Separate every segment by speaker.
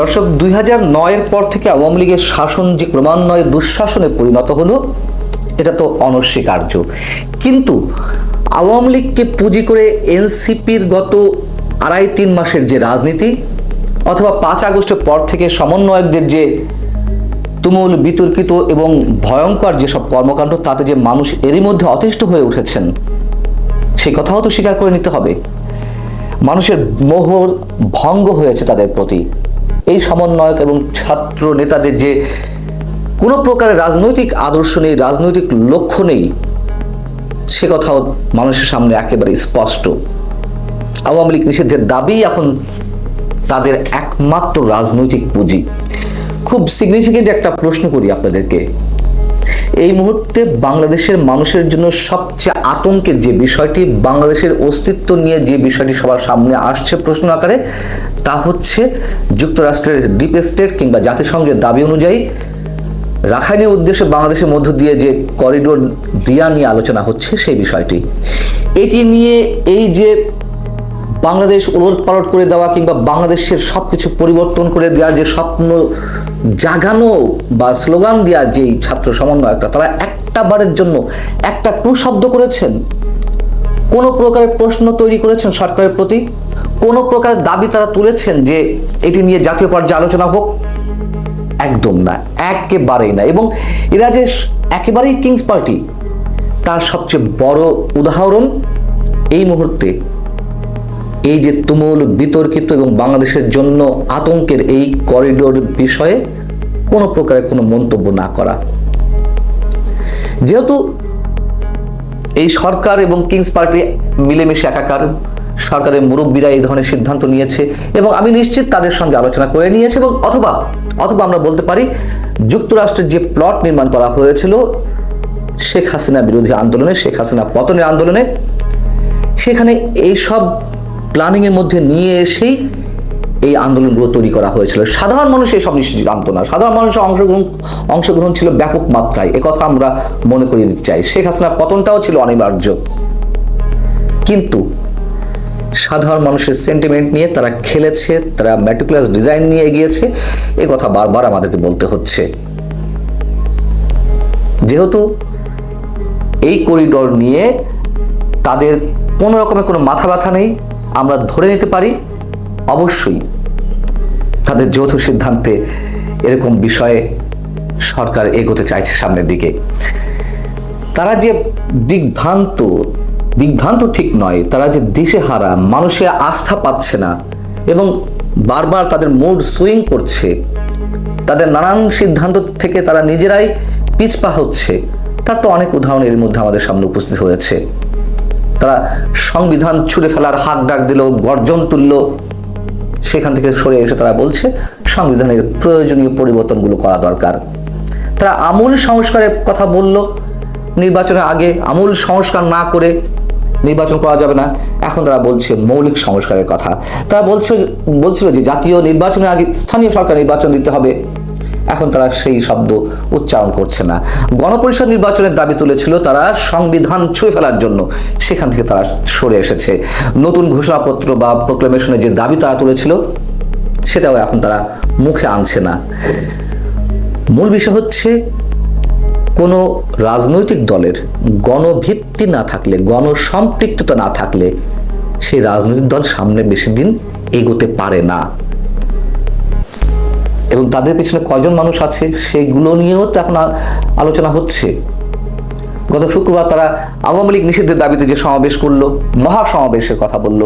Speaker 1: দর্শক, দুই হাজার নয়ের পর থেকে আওয়ামী লীগের শাসন যে ক্রমান্বয়ে দুঃশাসনে পরিণত হলো, এটা তো অনস্বীকার্য। কিন্তু আওয়ামী লীগকে পুঁজি করে এনসিপির গত আড়াই তিন মাসের যে রাজনীতি, অথবা পাঁচ আগস্টের পর থেকে সমন্বয়কদের যে তুমুল বিতর্কিত এবং ভয়ঙ্কর যেসব কর্মকাণ্ড, তাতে যে মানুষ এরই মধ্যে অতিষ্ঠ হয়ে উঠেছেন, সেই কথাও তো স্বীকার করে নিতে হবে। মানুষের মোহর ভঙ্গ হয়েছে তাদের প্রতি। এই সমন্বয়ক এবং ছাত্র নেতাদের যে কোনো প্রকারের রাজনৈতিক আদর্শ নেই, রাজনৈতিক লক্ষ্য নেই, সে কথাও মানুষের সামনে একেবারে স্পষ্ট। আওয়ামী লীগ নিষেধের দাবি এখন তাদের একমাত্র রাজনৈতিক পুঁজি। খুব সিগনিফিকেন্ট একটা প্রশ্ন করি আপনাদেরকে। এই মুহূর্তে বাংলাদেশের মানুষের জন্য সবচেয়ে আতঙ্কের যে বিষয়টি, বাংলাদেশের অস্তিত্ব নিয়ে যে বিষয়টি সবার সামনে আসছে প্রশ্ন আকারে, তা হচ্ছে যুক্তরাষ্ট্রের ডিপ স্টেট কিংবা জাতিসংঘের দাবি অনুযায়ী রাখাইনের উদ্দেশ্যে বাংলাদেশের মধ্য দিয়ে যে করিডোর দিয়া নিয়ে আলোচনা হচ্ছে সেই বিষয়টি। এটি নিয়ে এই যে বাংলাদেশ উলট পালট করে দেওয়া কিংবা বাংলাদেশের সব কিছু পরিবর্তন করে দেওয়ার যে স্বপ্ন জাগানো বা স্লোগান দেওয়া যেই ছাত্র সমন্বয়করা, তারা একটা বারের জন্য একটা টু শব্দ করেছেন। কোনো প্রকারের প্রশ্ন তৈরি করেছেন সরকারের প্রতি? কোনো প্রকারের দাবি তারা তুলেছেন যে এটি নিয়ে জাতীয় পর্যায়ে আলোচনা হোক? একদম না, একেবারেই না। এবং এরা যে একেবারেই কিংস পার্টি, তার সবচেয়ে বড় উদাহরণ এই মুহূর্তে। এই যে তুমুল বিতর্কিত এবং বাংলাদেশের জন্য আতঙ্কের এই করিডোর বিষয়ে কোনো প্রকারের কোনো মন্তব্য না করা। যেহেতু এই সরকার এবং কিংস পার্টি মিলেমিশে একাকার, সরকারের মুরব্বীরা এই ধরনের সিদ্ধান্ত নিয়েছে এবং আমি নিশ্চিত তাদের সঙ্গে আলোচনা করে নিয়েছে এবং অথবা অথবা আমরা বলতে পারি, যুক্তরাষ্ট্রের যে প্লট নির্মাণ করা হয়েছিল শেখ হাসিনা বিরোধী আন্দোলনে, শেখ হাসিনা পতনের আন্দোলনে, সেখানে এইসব প্ল্যানিংয়ের মধ্যে নিয়ে এসেই এই আন্দোলনগুলো তৈরি করা হয়েছিল। সাধারণ মানুষ এসব নিশ্চয়ই জানতো না। সাধারণ মানুষের অংশগ্রহণ অংশগ্রহণ ছিল ব্যাপক মাত্রায়। কথা আমরা মনে করিয়ে দিতে চাই। শেখ হাসিনার পতনটাও ছিল অনিবার্য। কিন্তু সাধারণ মানুষের সেন্টিমেন্ট নিয়ে তারা খেলেছে, তারা ম্যাটিকুলাস ডিজাইন নিয়ে এগিয়েছে। এ কথা বারবার আমাদেরকে বলতে হচ্ছে। যেহেতু এই করিডোর নিয়ে তাদের কোনো রকমের কোনো মাথা ব্যথা নেই, আমরা ধরে নিতে পারি, অবশ্যই তাদের যৌথ সিদ্ধান্তে এরকম বিষয়ে সরকার এগোতে চাইছে সামনের দিকে। তারা যে দিগ্ভ্রান্ত দিগ্ভ্রান্ত ঠিক নয়, তারা যে দিশে হারা মানুষের আস্থা পাচ্ছে না এবং বারবার তাদের মুড সুইং করছে, তাদের নানান সিদ্ধান্ত থেকে তারা নিজেরাই পিছপা হচ্ছে, তার তো অনেক উদাহরণ এর মধ্যে আমাদের সামনে উপস্থিত হয়েছে। তারা সংবিধান ছুঁড়ে ফেলার হাত ডাক দিল, গর্জন তুলল সেখান থেকে সরে এসে তারা বলছে, সংবিধানের প্রয়োজনীয় পরিবর্তনগুলো করা দরকার। তারা আমূল সংস্কারের কথা বলল। নির্বাচনের আগে আমূল সংস্কার না করে নির্বাচন করা যাবে না। এখন তারা বলছে মৌলিক সংস্কারের কথা। তারা বলছে, বলছিল যে জাতীয় নির্বাচনের আগে স্থানীয় সরকার নির্বাচন দিতে হবে। এখন তারা সেই শব্দ উচ্চারণ করছে না। গণপরিষদ নির্বাচনের দাবি তুলেছিল তারা সংবিধান ছুঁয়ে ফেলার জন্য। সেখান থেকে তারা সরে এসেছে। নতুন ঘোষণাপত্র বা প্রোক্লেমেশনের যে দাবি তারা তুলেছিল, সেটাও এখন তারা মুখে আনছে না। মূল বিষয় হচ্ছে, কোনো রাজনৈতিক দলের গণভিত্তি না থাকলে, গণসম্পৃক্ততা না থাকলে সেই রাজনৈতিক দল সামনে বেশি দিন এগোতে পারে না। এবং তাদের পেছনে কয়জন মানুষ আছে সেগুলো নিয়েও তো এখন আলোচনা হচ্ছে। গত শুক্রবার তারা আওয়ামী লীগ নিষিদ্ধের দাবিতে যে সমাবেশ করল মহা সমাবেশের কথা বলল,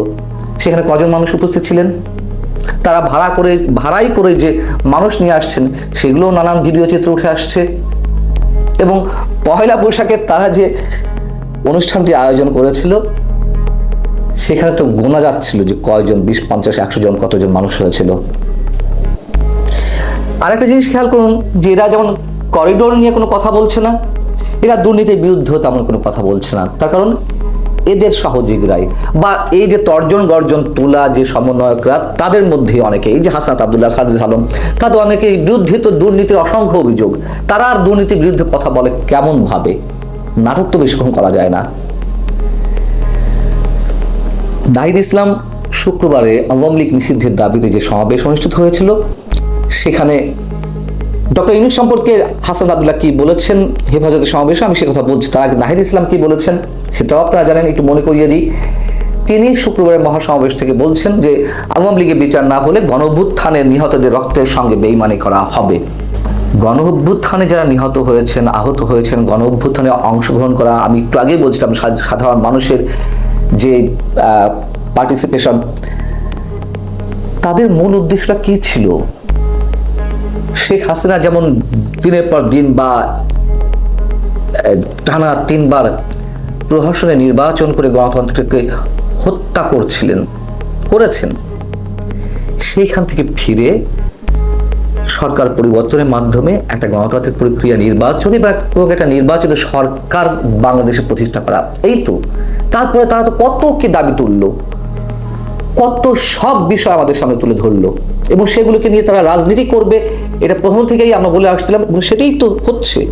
Speaker 1: সেখানে কজন মানুষ উপস্থিত ছিলেন? তারা ভাড়া করে, ভাড়াই করে যে মানুষ নিয়ে আসছেন, সেগুলোও নানান ভিডিও চিত্র উঠে আসছে। এবং পয়লা বৈশাখে তারা যে অনুষ্ঠানটি আয়োজন করেছিল, সেখানে তো গোনা যাচ্ছিল যে কয়জন, বিশ, পঞ্চাশ, একশো জন কতজন মানুষ হয়েছিল। আরেকটা জিনিস খেয়াল করুন, যে এরা যেমন করিডোর নিয়ে কোনো কথা বলছে না, এরা দুর্নীতির বিরুদ্ধেও তেমন কোনো কথা বলছে না। তার কারণ, এদের সহযোগীরাই বা এই যে তর্জন গর্জন তোলা, যে সমন্বয়করা, তাদের মধ্যে অনেকে, এই যে হাসানাত আবদুল্লাহ, সারজিস আলম, তাদের অনেকের বিরুদ্ধে তো দুর্নীতির অসংখ্য অভিযোগ। তারা আর দুর্নীতির বিরুদ্ধে কথা বলে কেমন ভাবে? নাটক তো বেশিক্ষণ করা যায় না। নাহিদ ইসলাম শুক্রবারে আওয়ামী লীগ নিষিদ্ধের দাবিতে যে সমাবেশ অনুষ্ঠিত হয়েছিল সেখানে ডক্টর ইউনুস সম্পর্কে হাসান আবদুল্লাহ কি বলেছেন? হেফাজতের সমাবেশে আমি সে কথা বলছি। তার আগে নাহিদ ইসলাম কি বলেছেন? সেটাও আপনারা জানেন, একটু মনে করিয়ে দিই। তিনি শুক্রবারের মহাসমাবেশ থেকে বলছেন যে, আওয়ামী লীগের বিচার না হলে গণভ্যুত্থানের নিহতদের রক্তের সঙ্গে বেইমানি করা হবে। গণ অভ্যুত্থানে যারা নিহত হয়েছেন, আহত হয়েছেন গণ অভ্যুত্থানে অংশগ্রহণ করা, আমি একটু আগেই বলছিলাম সাধারণ মানুষের যে পার্টিসিপেশন তাদের মূল উদ্দেশ্যটা কি ছিল? শেখ হাসিনা যেমন দিনের পর দিন বা টানা তিনবার প্রহসনে নির্বাচন করে গণতন্ত্রকে হত্যা করছিলেন, করেছেন। সেইখান থেকে ফিরে সরকার পরিবর্তনের মাধ্যমে একটা গণতান্ত্রিক প্রক্রিয়া নির্বাচনী বা একটা নির্বাচিত সরকার বাংলাদেশে প্রতিষ্ঠা করা। এই তো, তারপরে তারা তো কত কি দাবি তুললো? কত সব বিষয় আমাদের সামনে তুলে ধরলো। এবং সেগুলোকে নিয়ে তারা রাজনীতি করবে, এটা প্রথম থেকেই আমরা বলে আসছিলাম এবং সেটাই তো হচ্ছে।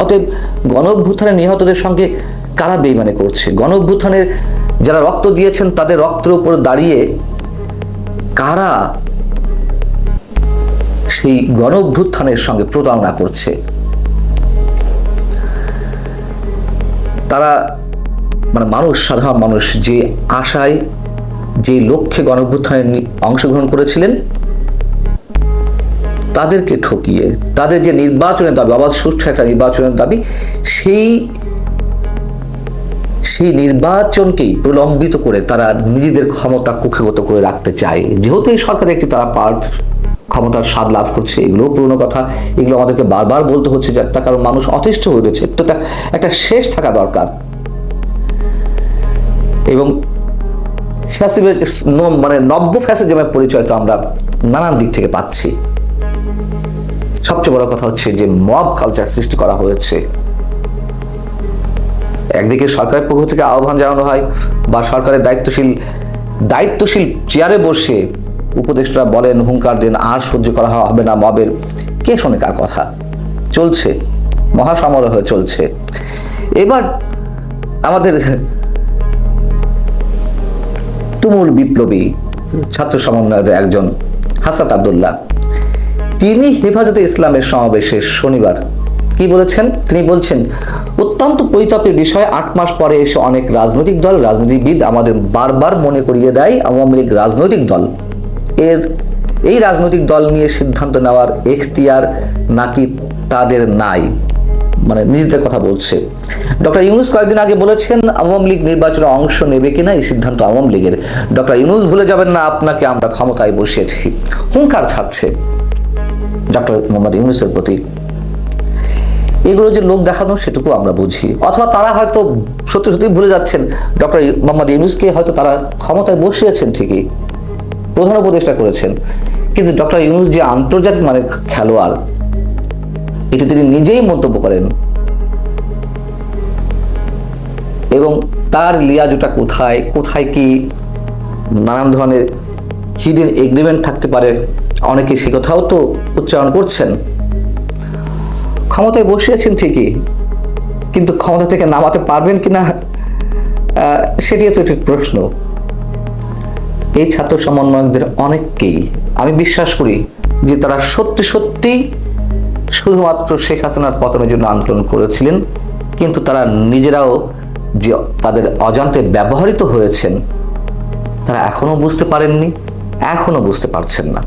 Speaker 1: অতএব গণ অভ্যুত্থানের নিহতদের সঙ্গে কারা বেইমানি করছে? গণ অভ্যুত্থানের যারা রক্ত দিয়েছেন, তাদের রক্তের উপর দাঁড়িয়ে কারা সেই গণ অভ্যুত্থানের সঙ্গে প্রতারণা করছে? তারা মানে মানুষ, সাধারণ মানুষ যে আশায় যে লক্ষ্যে গণ অভ্যুত্থানে নি- অংশগ্রহণ করেছিলেন, তাদেরকে ঠকিয়ে, তাদের যে নির্বাচনের দাবি আবার সুষ্ঠু একটা নির্বাচনের দাবি, সেই সেই নির্বাচনকেই প্রলম্বিত করে তারা নিজেদের ক্ষমতা কুক্ষিগত করে রাখতে চায়। যেহেতু এই সরকারের একটি তারা পার্ট ক্ষমতার স্বাদ লাভ করছে এগুলো পুরনো কথা, এগুলো আমাদেরকে বারবার বলতে হচ্ছে তার কারণ মানুষ অতিষ্ঠ হয়ে গেছে। তো একটা শেষ থাকা দরকার। এবং মানে নব্য ফ্যাসিজমের পরিচয় তো আমরা নানান দিক থেকে পাচ্ছি। সবচেয়ে বড় কথা হচ্ছে যে মব কালচার সৃষ্টি করা হয়েছে। একদিকে সরকারের পক্ষ থেকে আহ্বান জানানো হয় বা সরকারের দায়িত্বশীল দায়িত্বশীল চেয়ারে বসে উপদেষ্টা বলেন, হুঙ্কার দেন, আর সহ্য করা হবে না মবের। কে শোনে কার কথা? চলছে। মহাসমারোহ চলছে। এবার আমাদের তুমুল বিপ্লবী ছাত্র সমন্বয়ের একজন হাসাত আবদুল্লাহ। তিনি হেফাজতে ইসলামের সমাবেশে শনিবার কি বলেছেন? তিনি বলছেন, অত্যন্ত পরিতাপের বিষয়, আট মাস পরে এসে অনেক রাজনৈতিক দল, রাজনীতিবিদ আমাদের বারবার মনে করিয়ে দেয়, আওয়ামী লীগ রাজনৈতিক দল। এর, এই রাজনৈতিক দল নিয়ে সিদ্ধান্ত নেওয়ার এখতিয়ার নাকি তাদের নাই? মানে নিজেদের কথা বলছে। ডক্টর ইউনুস কয়েকদিন আগে বলেছেন, আওয়ামী লীগ নির্বাচনে অংশ নেবে কিনা এই সিদ্ধান্ত আওয়ামী লীগের। ডক্টর ইউনুস ভুলে যাবেন না, আপনাকে আমরা ক্ষমতায় বসিয়েছি। হুঙ্কার ছাড়ছে ডক্টর মোহাম্মদ ইউনুসের প্রতি। এগুলো যে লোক দেখানো, সেটুকু আমরা বুঝি। অথবা তারা হয়তো সত্যি সত্যি ভুলে যাচ্ছেন, ডক্টর মোহাম্মদ ইউনুসকে হয়তো তারা ক্ষমতায় বসিয়েছেন ঠিকই, প্রধান উপদেষ্টা করেছেন। কিন্তু ডক্টর ইউনুস যে আন্তর্জাতিক মানের খেলোয়াড় এটি তিনি নিজেই মন্তব্য করেন। এবং তার লিয়াজুটা কোথায়? কোথায় কি? নানান ধরনের হিডেন এগ্রিমেন্ট থাকতে পারে। অনেকে সে কথাও তো উচ্চারণ করছেন। ক্ষমতায় বসিয়েছেন ঠিকই। কিন্তু ক্ষমতা থেকে নামাতে পারবেন কিনা আহ, সেটিও তো একটি প্রশ্ন। এই ছাত্র সমন্বয়কদের অনেককেই আমি বিশ্বাস করি যে তারা সত্যি সত্যি শুধুমাত্র শেখ হাসিনার পতনের জন্য আন্দোলন করেছিলেন, কিন্তু তারা নিজেরাও যে তাদের অজান্তে ব্যবহৃত হয়েছেন, তারা এখনও বুঝতে পারেননি, এখনও বুঝতে পারছেন না।